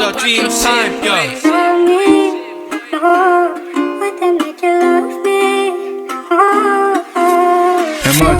Brother Dream Time, yo.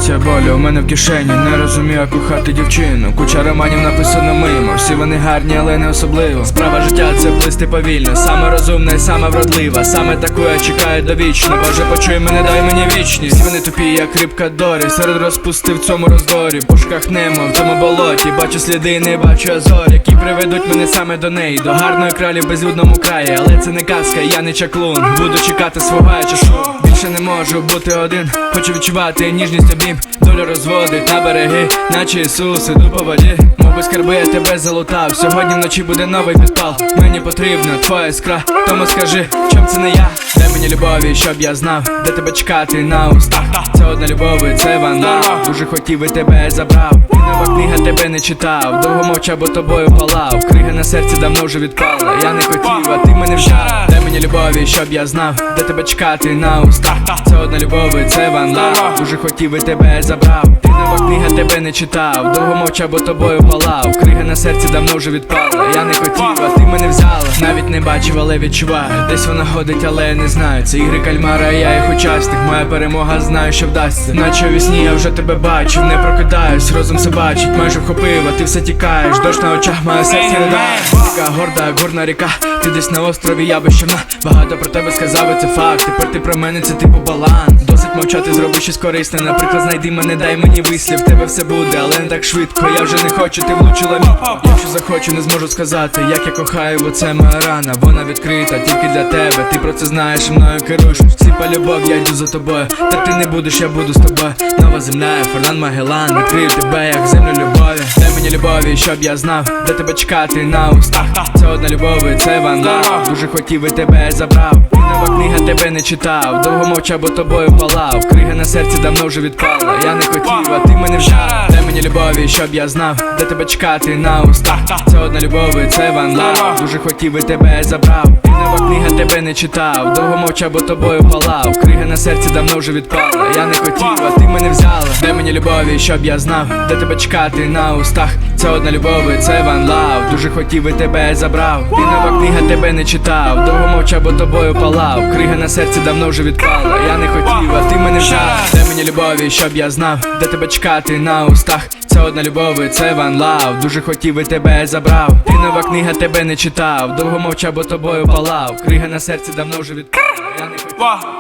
Емоція болю у мене в кишені, не розумію, як кохати дівчину. Куча романів написано мимо. Всі вони гарні, але не особливо. Справа життя це плисти повільно. Саме розумна і саме вродлива. Саме таку я чекаю довічно. Боже, почуй мене, дай мені вічність. Вони тупі, як рибка Дорі. Серед розпусти в цьому роздорі. В пошуках немо в тому болоті. Бачу сліди, не бачу азор, які приведуть мене саме до неї. До гарної кралі в безлюдному краї. Але це не казка, я не чаклун. Буду чекати свого чашу. Більше не можу бути один. Хочу відчувати ніжність обнім. Доля розводить на береги, наче Ісус, іду по воді. Мовби скарби, я тебе залутав. Сьогодні вночі буде новий підпал. Мені потрібна твоя іскра. Тому скажи, чом це не я? Дай мені любові, щоб я знав, де тебе чекати на устах. Це одна любов, і це вандал. Дуже хотів і тебе забрав. І нова книга тебе не читав. Довго мовчав, бо тобою палав. Крига на серці давно вже відпала. Я не хотів, а ти мене взяв. Дай любові, щоб я знав, де тебе чекати на устах. Це одна любов, і це вандал. Дуже хотів і тебе забрав. Книга тебе не читав. Довго мовчав, бо тобою палав. Крига на серці давно вже відпала. Я не хотів, а ти мене взяла. Навіть не бачив, але відчуваю. Десь вона ходить, але я не знаю. Це ігри кальмара, я їх учасник. Моя перемога знаю, що вдасться. Наче у вісні я вже тебе бачив, не прокидаюсь, розум все бачить, майже вхопив, а ти все тікаєш. Дощ на очах, моє серце ридає. Така горда, горна ріка. Ти десь на острові, я безчовна. Багато про тебе сказав, це факт. Тепер ти про мене, це типу баланс. Досить мовчати, зроби щось корисне. Наприклад, знайди мене, дай мені вислів. Тебе все буде, але не так швидко. Я вже не хочу, ти влучила мій. Якщо захочу, не зможу сказати, як я кохаю, бо це моя рана. Вона відкрита тільки для тебе. Ти про це знаєш, мною керуєш. Всі по любов, я йду за тобою. Та ти не будеш, я буду з тобою. Нова земля, Фернан Магелан. Відкрию тебе, як землю любові. Мені любові, щоб я знав, де тебе чекати на устах. Це одна любов, це вандал. Дуже хотів і тебе забрав. Нова книга тебе не читав. Довго мовчав, бо тобою палав. Крига на серці давно вже відпала. Я не хотів, а ти мене взяв. Дай мені любові, щоб я знав, де тебе чекати на устах. Це одна любов, це вандал. Дуже хотів і тебе забрав. Книга тебе не читав. Довго мовчав, бо тобою палав. Крига на серці давно вже відпала. Я не хотів, а ти мене взяла. Де мені любові, щоб я знав, де тебе чекати на устах. Це одна любов, і це ван лав. Дуже хотів і тебе забрав. І нова книга тебе не читав. Довго мовчав, бо тобою палав. Крига на серці давно вже відпала. Я не хотів, а ти мене взяв. Дай мені любові, щоб я знав, де тебе чекати на устах. Це одна любов, і це ван лав. Дуже хотів і тебе забрав. І нова книга тебе не читав. Довго мовчав, бо тобою палав. Крига на серці давно вже відпала. Я не хотів.